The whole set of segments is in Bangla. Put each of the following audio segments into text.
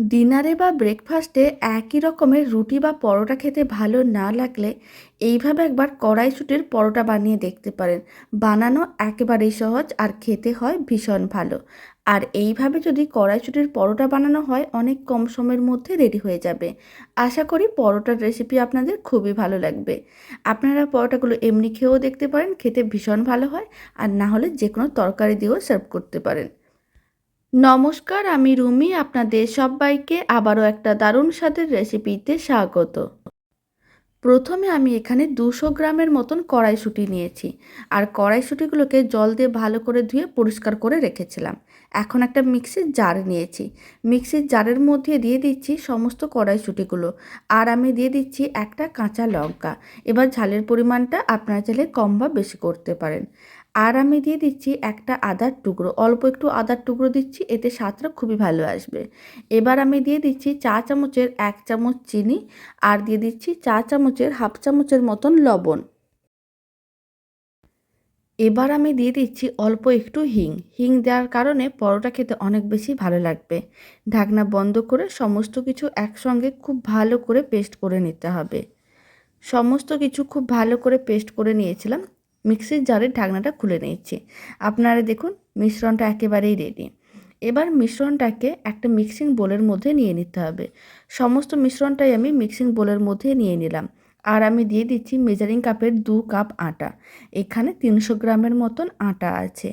ডিনারে বা ব্রেকফাস্টে একই রকমের রুটি বা পরোটা খেতে ভালো না লাগলে এইভাবে একবার কড়াইশুটির পরোটা বানিয়ে দেখতে পারেন। বানানো একেবারেই সহজ আর খেতে হয় ভীষণ ভালো। আর এইভাবে যদি কড়াইশুটির পরোটা বানানো হয়, অনেক কম সময়ের মধ্যে রেডি হয়ে যাবে। আশা করি পরোটার রেসিপি আপনাদের খুবই ভালো লাগবে। আপনারা পরোটাগুলো এমনি খেয়েও দেখতে পারেন, খেতে ভীষণ ভালো হয়। আর না হলে যে কোনো তরকারি দিয়েও সার্ভ করতে পারেন। নমস্কার, আমি রুমি, আপনাদের সবাইকে আবারও একটা দারুণ স্বাদের রেসিপিতে স্বাগত। প্রথমে আমি এখানে দুশো গ্রামের মতন কড়াইশুঁটি নিয়েছি। আর কড়াইশুঁটিগুলোকে জল দিয়ে ভালো করে ধুয়ে পরিষ্কার করে রেখেছিলাম। এখন একটা মিক্সির জার নিয়েছি। মিক্সির জারের মধ্যে দিয়ে দিচ্ছি সমস্ত কড়াইশুঁটিগুলো। আর আমি দিয়ে দিচ্ছি একটা কাঁচা লঙ্কা। এবার ঝালের পরিমাণটা আপনারা চাইলে কম বা বেশি করতে পারেন। আর আমি দিয়ে দিচ্ছি একটা আদার টুকরো। অল্প একটু আদার টুকরো দিচ্ছি, এতে স্বাদটা খুবই ভালো আসবে। এবার আমি দিয়ে দিচ্ছি চা চামচের এক চামচ চিনি আর দিয়ে দিচ্ছি চা চামচের হাফ চামচের মতন লবণ। এবার আমি দিয়ে দিচ্ছি অল্প একটু হিং। হিং দেওয়ার কারণে পরোটা খেতে অনেক বেশি ভালো লাগবে। ঢাকনা বন্ধ করে সমস্ত কিছু একসঙ্গে খুব ভালো করে পেস্ট করে নিতে হবে। সমস্ত কিছু খুব ভালো করে পেস্ট করে নিয়েছিলাম। মিক্সির জারের ঢাকনাটা খুলে নিয়েছি আপনারা দেখুন, মিশ্রণটা একেবারেই রেডি এবার মিশ্রণটাকে একটা মিক্সিং বোলের মধ্যে নিয়ে নিতে হবে। সমস্ত মিশ্রণটাই আমি মিক্সিং বোলের মধ্যে নিয়ে নিলাম। আর আমি দিয়ে দিচ্ছি মেজারিং কাপের দু কাপ আটা। এখানে তিনশো গ্রামের মতন আটা আছে।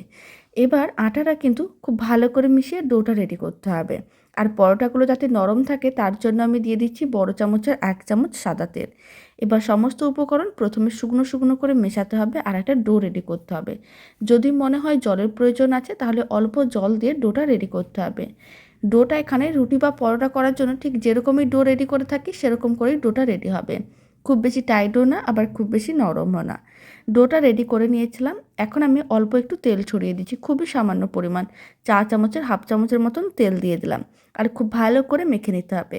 এবার আটাটা কিন্তু খুব ভালো করে মিশিয়ে ডোটা রেডি করতে হবে। আর পরোটাগুলো যাতে নরম থাকে, তার জন্য আমি দিয়ে দিচ্ছি বড় চামচের এক চামচ সাদা তেল। এবার সমস্ত উপকরণ প্রথমে শুকনো শুকনো করে মেশাতে হবে আর একটা ডো রেডি করতে হবে। যদি মনে হয় জলের প্রয়োজন আছে তাহলে অল্প জল দিয়ে ডোটা রেডি করতে হবে। ডোটা এখানে রুটি বা পরোটা করার জন্য ঠিক যেরকমই ডো রেডি করে থাকি সেরকম করেই ডোটা রেডি হবে। খুব বেশি টাইটও না, আবার খুব বেশি নরমও না। ডোটা রেডি করে নিয়েছিলাম, এখন আমি অল্প একটু তেল ছড়িয়ে দিচ্ছি, খুবই সামান্য পরিমাণ। চা চামচের, হাফ চামচের মতন তেল দিয়ে দিলাম, আর খুব ভালো করে মেখে নিতে হবে।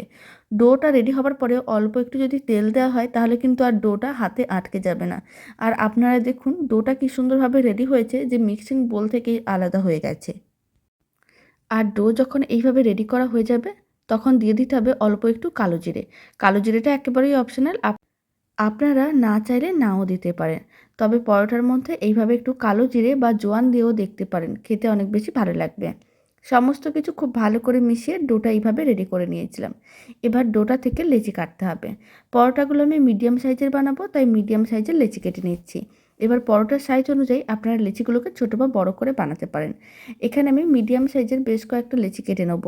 ডোটা রেডি হবার পরে অল্প একটু যদি তেল দেওয়া হয়, তাহলে কিন্তু আর ডোটা হাতে আটকে যাবে না। আর আপনারা দেখুন, ডোটা কি সুন্দরভাবে রেডি হয়েছে, যে মিক্সিং বোল থেকেই আলাদা হয়ে গেছে। আর ডো যখন এইভাবে রেডি করা হয়ে যাবে, তখন দিয়ে দিতে হবে অল্প একটু কালো জিরে। কালো জিরেটা একেবারেই অপশনাল আপনারা না চাইলে নাও দিতে পারেন। তবে পরোটার মধ্যে এইভাবে একটু কালো জিরে বা জোয়ান দিয়েও দেখতে পারেন, খেতে অনেক বেশি ভালো লাগবে। সমস্ত কিছু খুব ভালো করে মিশিয়ে ডোটা এইভাবে রেডি করে নিয়েছিলাম। এবার ডোটা থেকে লেচি কাটতে হবে। পরোটাগুলো আমি মিডিয়াম সাইজের বানাবো, তাই মিডিয়াম সাইজের লেচি কেটে নিচ্ছি। এবার পরোটার সাইজ অনুযায়ী আপনারা লেচিগুলোকে ছোটো বা বড় করে বানাতে পারেন। এখানে আমি মিডিয়াম সাইজের বেশ কয়েকটা লেচি কেটে নেব।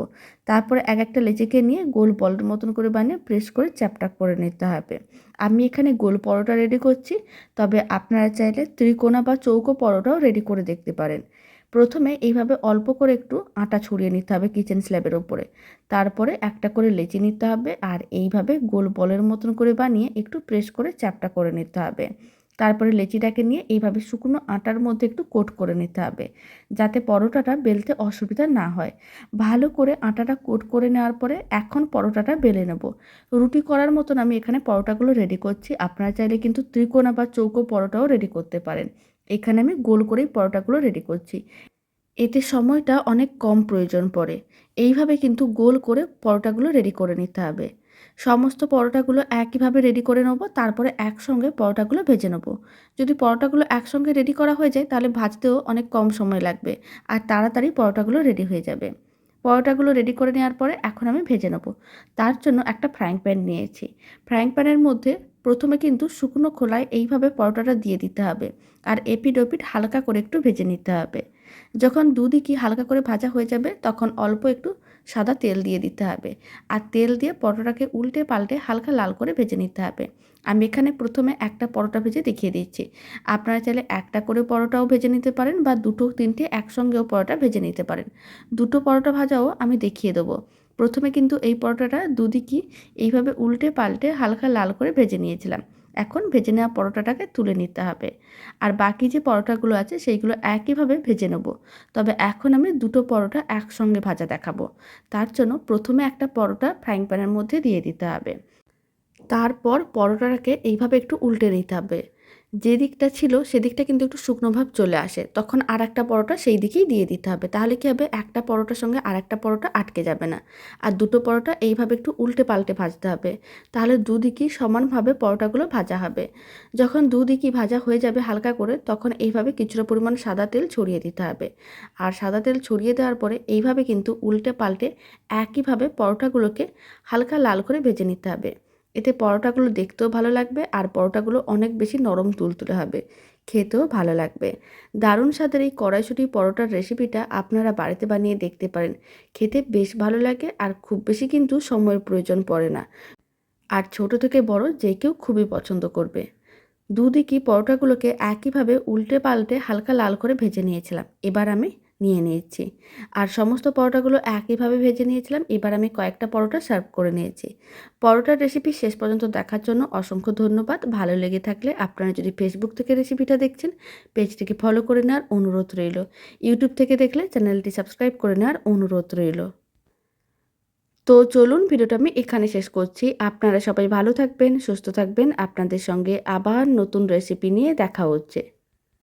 তারপরে এক একটা লেচিকে নিয়ে গোল বলের মতন করে বানিয়ে প্রেস করে চ্যাপটা করে নিতে হবে। আমি এখানে গোল পরোটা রেডি করছি, তবে আপনারা চাইলে ত্রিকোণা বা চৌকো পরোটাও রেডি করে দেখতে পারেন। প্রথমে এইভাবে অল্প করে একটু আটা ছড়িয়ে নিতে হবে কিচেন স্ল্যাবের ওপরে। তারপরে একটা করে লেচি নিতে হবে, আর এইভাবে গোল বলের মতন করে বানিয়ে একটু প্রেস করে চ্যাপটা করে নিতে হবে। তারপরে লেচিটাকে নিয়ে এইভাবে শুকনো আটার মধ্যে একটু কোট করে নিতে হবে, যাতে পরোটাটা বেলতে অসুবিধা না হয়। ভালো করে আটাটা কোট করে নেওয়ার পরে এখন পরোটাটা বেলে নেব। রুটি করার মতন আমি এখানে পরোটাগুলো রেডি করছি, আপনারা চাইলে কিন্তু ত্রিকোণা বা চৌকো পরোটাও রেডি করতে পারেন। এখানে আমি গোল করেই পরোটাগুলো রেডি করছি। এতে সময়টা অনেক কম প্রয়োজন পড়ে। এইভাবে কিন্তু গোল করে পরোটাগুলো রেডি করে নিতে হবে। সমস্ত পরোটাগুলো একইভাবে রেডি করে নেব, তারপরে একসঙ্গে পরোটাগুলো ভেজে নেব। যদি পরোটাগুলো একসঙ্গে রেডি করা হয়ে যায়, তাহলে ভাজতেও অনেক কম সময় লাগবে আর তাড়াতাড়ি পরোটাগুলো রেডি হয়ে যাবে। পরোটাগুলো রেডি করে নেওয়ার পরে এখন আমি ভেজে নেব। তার জন্য একটা ফ্রাইং প্যান নিয়েছি। ফ্রাইং প্যানের মধ্যে প্রথমে কিন্তু শুকনো খোলায় এইভাবে পরোটাটা দিয়ে দিতে হবে আর এপিড ওপিড হালকা করে একটু ভেজে নিতে হবে। যখন দুদিকই হালকা করে ভাজা হয়ে যাবে, তখন অল্প একটু সাদা তেল দিয়ে দিতে হবে। আর তেল দিয়ে পরোটাকে উল্টে পাল্টে হালকা লাল করে ভেজে নিতে হবে। আমি এখানে প্রথমে একটা পরোটা ভেজে দেখিয়ে দিচ্ছি। আপনারা চাইলে একটা করে পরোটাও ভেজে নিতে পারেন বা দুটো তিনটে একসঙ্গেও পরোটা ভেজে নিতে পারেন। দুটো পরোটা ভাজাও আমি দেখিয়ে দেবো। প্রথমে কিন্তু এই পরোটাটা দুদিকই এইভাবে উল্টে পাল্টে হালকা লাল করে ভেজে নিয়েছিলাম। এখন ভেজে নেওয়া পরোটাটাকে তুলে নিতে হবে। আর বাকি যে পরোটাগুলো আছে, সেইগুলো একইভাবে ভেজে নেব। তবে এখন আমি দুটো পরোটা একসঙ্গে ভাজা দেখাবো। তার জন্য প্রথমে একটা পরোটা ফ্রাইং প্যানের মধ্যে দিয়ে দিতে হবে। তারপর পরোটাটাকে এইভাবে একটু উল্টে নিতে হবে। যে দিকটা ছিল সেদিকটা কিন্তু একটু শুকনো ভাব চলে আসে। তখন আর একটা পরোটা সেই দিকেই দিয়ে দিতে হবে। তাহলে কী হবে? একটা পরোটার সঙ্গে আর একটা পরোটা আটকে যাবে না। আর দুটো পরোটা এইভাবে একটু উল্টে পাল্টে ভাজতে হবে। তাহলে দুদিকই সমানভাবে পরোটাগুলো ভাজা হবে। যখন দুদিকই ভাজা হয়ে যাবে হালকা করে, তখন এইভাবে কিছুটা পরিমাণ সাদা তেল ছড়িয়ে দিতে হবে। আর সাদা তেল ছড়িয়ে দেওয়ার পরে এইভাবে কিন্তু উল্টে পাল্টে একইভাবে পরোটাগুলোকে হালকা লাল করে ভেজে নিতে হবে। এতে পরোটাগুলো দেখতেও ভালো লাগবে আর পরোটাগুলো অনেক বেশি নরম তুলতুলে হবে। খেতেও ভালো লাগবে। দারুণ স্বাদের এই কড়াইশুঁটি পরোটার রেসিপিটা আপনারা বাড়িতে বানিয়ে দেখতে পারেন। খেতে বেশ ভালো লাগে আর খুব বেশি কিন্তু সময়ের প্রয়োজন পড়ে না। আর ছোট থেকে বড় যে কেউ খুবই পছন্দ করবে। দুদিকই পরোটাগুলোকে একইভাবে উল্টে পাল্টে হালকা লাল করে ভেজে নিয়েছিলাম। এবার আমি নিয়ে নিয়েছি। আর সমস্ত পরোটাগুলো একইভাবে ভেজে নিয়েছিলাম। এবার আমি কয়েকটা পরোটা সার্ভ করে নিয়েছি। পরোটার রেসিপি শেষ পর্যন্ত দেখার জন্য অসংখ্য ধন্যবাদ। ভালো লেগে থাকলে আপনারা যদি ফেসবুক থেকে রেসিপিটা দেখছেন পেজটিকে ফলো করে নেওয়ার অনুরোধ রইল। ইউটিউব থেকে দেখলে চ্যানেলটি সাবস্ক্রাইব করে নেওয়ার অনুরোধ রইল। তো চলুন ভিডিওটা আমি এখানে শেষ করছি। আপনারা সবাই ভালো থাকবেন, সুস্থ থাকবেন। আপনাদের সঙ্গে আবার নতুন রেসিপি নিয়ে দেখা হচ্ছে।